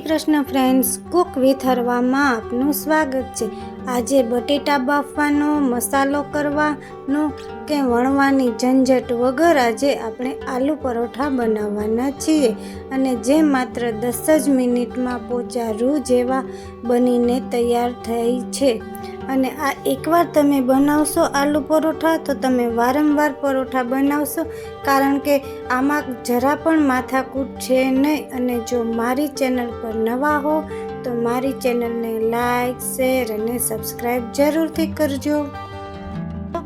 Shri Krishna friends, cook with હરવામાં આપનું સ્વાગત છે. આજે બટેટા બાફવાનો, મસાલો કરવાનો કે વણવાની ઝંઝટ વગર આજે આપણે આલુ પરોઠા બનાવવાના છીએ અને જે માત્ર દસ જ મિનિટમાં પોચા રૂ જેવા બનીને તૈયાર થઈ છે. અને આ એકવાર તમે બનાવશો આલુ પરોઠા, તો તમે વારંવાર પરોઠા બનાવશો, કારણ કે આમાં જરા પણ માથાકૂટ છે નહીં. અને જો મારી ચેનલ પર નવા હો, તો મારી ચેનલને લાઈક, શેર અને સબસ્ક્રાઈબ જરૂરથી કરજો.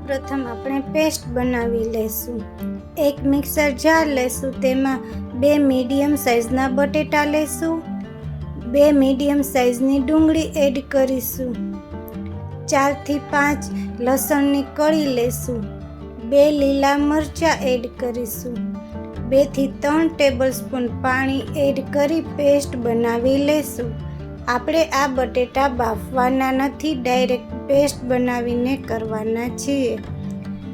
પ્રથમ આપણે પેસ્ટ બનાવી લેશું. એક મિક્સર જાર લેશું, તેમાં બે મીડિયમ સાઇઝના બટેટા લેશું, બે મીડિયમ સાઇઝની ડુંગળી એડ કરીશું. ચારથી પાંચ લસણની કળી લેશું. બે લીલા મરચાં એડ કરીશું. બેથી ત્રણ ટેબલ સ્પૂન પાણી એડ કરી પેસ્ટ બનાવી લેશું. આપણે આ બટેટા બાફવાના નથી, ડાયરેક્ટ પેસ્ટ બનાવીને કરવાના છીએ.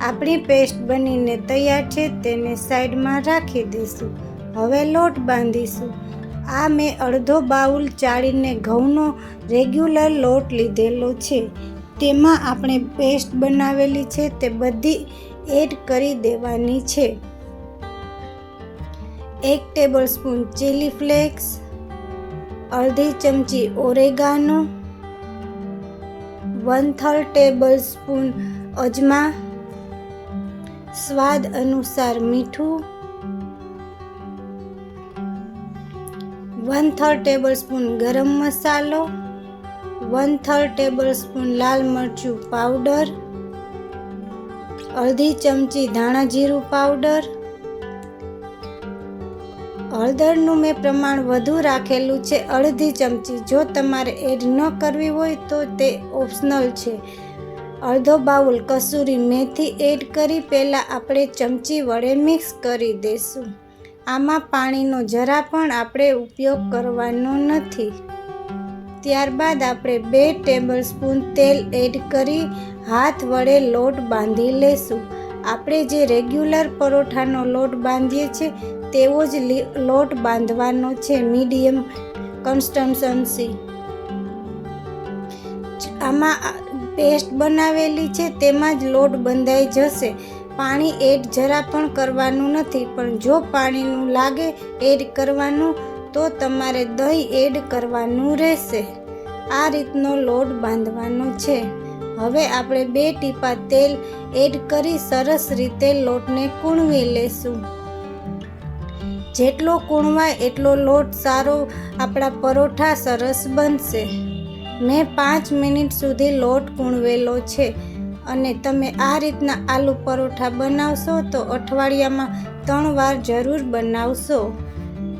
આપણી પેસ્ટ બનીને તૈયાર છે, તેને સાઈડમાં રાખી દઈશું. હવે લોટ બાંધીશું. આ મેં અડધો બાઉલ ચાળીને ઘઉંનો રેગ્યુલર લોટ લીધેલો છે. તેમાં આપણે પેસ્ટ બનાવેલી છે તે બધી એડ કરી દેવાની છે. એક ટેબલ સ્પૂન ચીલી ફ્લેક્સ અડધી ચમચી oregano one third tablespoon અજમા, સ્વાદ અનુસાર મીઠું વન થર્ડ ટેબલ સ્પૂન ગરમ મસાલો વન થર્ડ ટેબલ સ્પૂન લાલ મરચું પાવડર અડધી ચમચી ધાણા જીરું પાવડર હળદરનું મેં પ્રમાણ વધુ રાખેલું છે, અડધી ચમચી. જો તમારે એડ ન કરવી હોય તો તે ઓપ્શનલ છે. અડધો બાઉલ કસૂરી મેથી એડ કરી પહેલાં આપણે ચમચી વડે મિક્સ કરી દઈશું આમાં પાણીનો જરા પણ આપણે ઉપયોગ કરવાનો નથી. ત્યારબાદ આપણે બે ટેબલ સ્પૂન તેલ એડ કરી હાથ વડે લોટ બાંધી લેશું. આપણે જે રેગ્યુલર પરોઠાનો લોટ બાંધીએ છીએ તેવો જ લોટ બાંધવાનો છે મીડિયમ કન્સ્ટન્સન્સી આમાં પેસ્ટ બનાવેલી છે, તેમાં જ લોટ બંધાઈ જશે. પાણી એડ જરા પણ કરવાનું નથી, પણ જો પાણીનું લાગે એડ કરવાનું તો તમારે દહીં એડ કરવાનું રહેશે. આ રીતનો લોટ બાંધવાનો છે. હવે આપણે બે ટીપા તેલ એડ કરી સરસ રીતે લોટને કૂણવી લેશું. જેટલો કૂણવાય એટલો લોટ સારો આપણા પરોઠા સરસ બનશે. મેં પાંચ મિનિટ સુધી લોટ કૂણવેલો છે અને તમે આ રીતના આલુ પરોઠા બનાવશો તો અઠવાડિયામાં ત્રણ વાર જરૂર બનાવશો.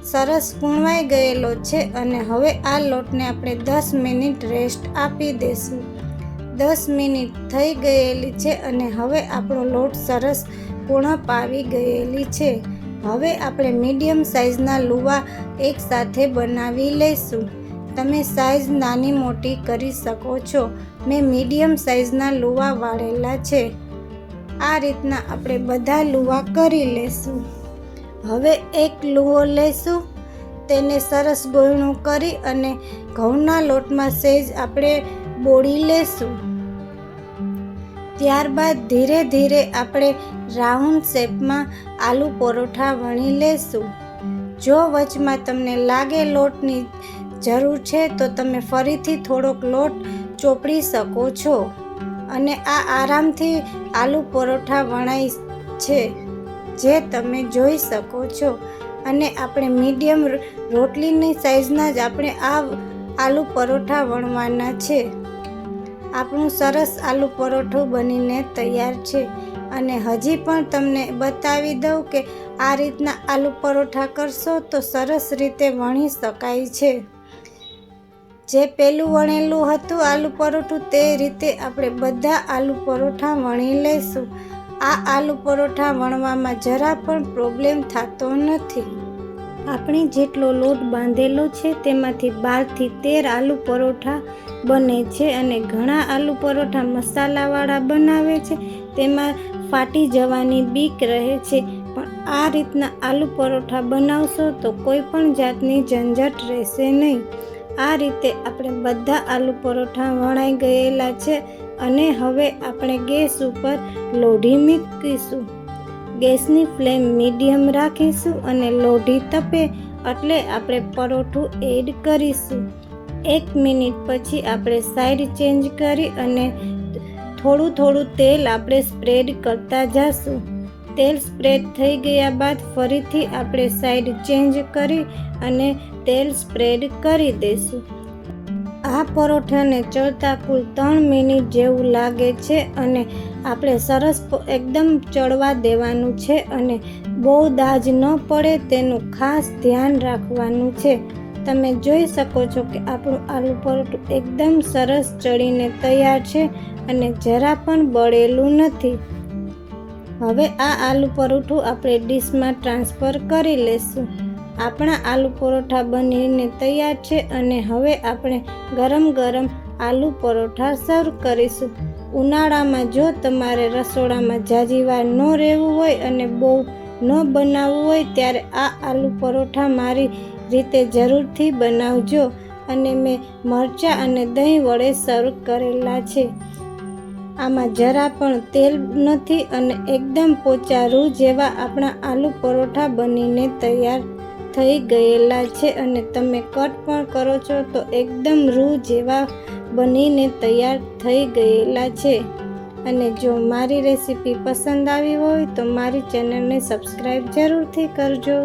સરસ પૂણવાઈ ગયેલો છે અને હવે આ લોટને આપણે દસ મિનિટ રેસ્ટ આપી દઈશું દસ મિનિટ થઈ ગયેલી છે અને હવે આપણો લોટ સરસ પૂર્ણ પાવી ગયેલી છે. હવે આપણે મીડિયમ સાઇઝના લુવા એકસાથે બનાવી લઈશું. તમે સાઇઝ નાની મોટી કરી શકો છો. મેં મીડિયમ સાઇઝના લુવા વાળેલા છે. આ રીતના આપણે બધા લુવા કરી લેશું. હવે એક લૂવો લેશું. તેને સરસ ગોયણું કરી અને ઘઉંના લોટમાં સહેજ આપણે બોળી લેશું. ત્યારબાદ ધીરે ધીરે આપણે રાઉન્ડ શેપમાં આલુ પરોઠા વણી લેશું. જો વચમાં તમને લાગે લોટની જરૂર છે તો તમે ફરીથી થોડોક લોટ ચોપડી શકો છો. અને આ આરામથી આલુ પરોઠા વણાય છે. જે તમે જોઈ શકો છો. અને આપણે મીડિયમ રોટલીની સાઇઝના જ આપણે આ આલુ પરોઠા વણવાના છે. આપણું સરસ આલુ પરોઠું બનીને તૈયાર છે. અને હજી પણ તમને બતાવી દઉં કે આ રીતના આલુ પરોઠા કરશો તો સરસ રીતે વણી શકાય છે. જે પેલું વણેલું હતું આલુ પરોઠું તે રીતે આપણે બધા આલુ પરોઠા વણી લઈશું. આ આલુ પરોઠા વણવામાં જરા પણ પ્રોબ્લેમ થતો નથી. આપણે જેટલો લોટ બાંધેલો છે તેમાંથી બારથી તેર આલુ પરોઠા બને છે અને ઘણા આલુ પરોઠા મસાલાવાળા બનાવે છે. તેમાં ફાટી જવાની બીક રહે છે. પણ આ રીતના આલુ પરોઠા બનાવશો તો કોઈ પણ જાતની ઝંઝટ રહેશે નહીં. આ રીતે આપણે બધા આલુ પરોઠા વણાઈ ગયેલા છે અને હવે આપણે ગેસ ઉપર લોઢી મૂકીશું. ગેસની ફ્લેમ મીડિયમ રાખીશું અને લોઢી તપે એટલે આપણે પરોઠું એડ કરીશું. એક મિનિટ પછી આપણે સાઈડ ચેન્જ કરી અને થોડું થોડું તેલ આપણે સ્પ્રેડ કરતા જઈશું તેલ સ્પ્રેડ થઈ ગયા બાદ ફરીથી આપણે સાઈડ ચેન્જ કરી અને તેલ સ્પ્રેડ કરી દઈશું. આ પરોઠાને ચડતા કુલ ત્રણ મિનિટ જેવું લાગે છે અને આપણે સરસ એકદમ ચડવા દેવાનું છે અને બહુ દાજ ન પડે તેનું ખાસ ધ્યાન રાખવાનું છે. તમે જોઈ શકો છો કે આપણું આલુ પરોઠું એકદમ સરસ ચડીને તૈયાર છે અને જરા પણ બળેલું નથી. હવે આ આલુ પરોઠું આપણે ડીશમાં ટ્રાન્સફર કરી લેશું. આપણા આલુ પરોઠા બનીને તૈયાર છે અને હવે આપણે ગરમ ગરમ આલુ પરોઠા સર્વ કરીશું. ઉનાળામાં જો તમારે રસોડામાં જાજીવાર ન રહેવું હોય અને બહુ ન બનાવવું હોય ત્યારે આ આલુ પરોઠા મારી રીતે જરૂરથી બનાવજો. અને મેં મરચાં અને દહીં વડે સર્વ કરેલા છે. આમાં જરા પણ તેલ નથી અને એકદમ પોચા રૂ જેવા આપણા આલુ પરોઠા બનીને તૈયાર થઈ ગયેલા છે અને તમે કટ પણ કરો છો તો એકદમ રૂ જેવા બનીને તૈયાર થઈ ગયેલા છે. અને જો મારી રેસીપી પસંદ આવી હોય તો મારી ચેનલને સબસ્ક્રાઈબ જરૂરથી કરજો.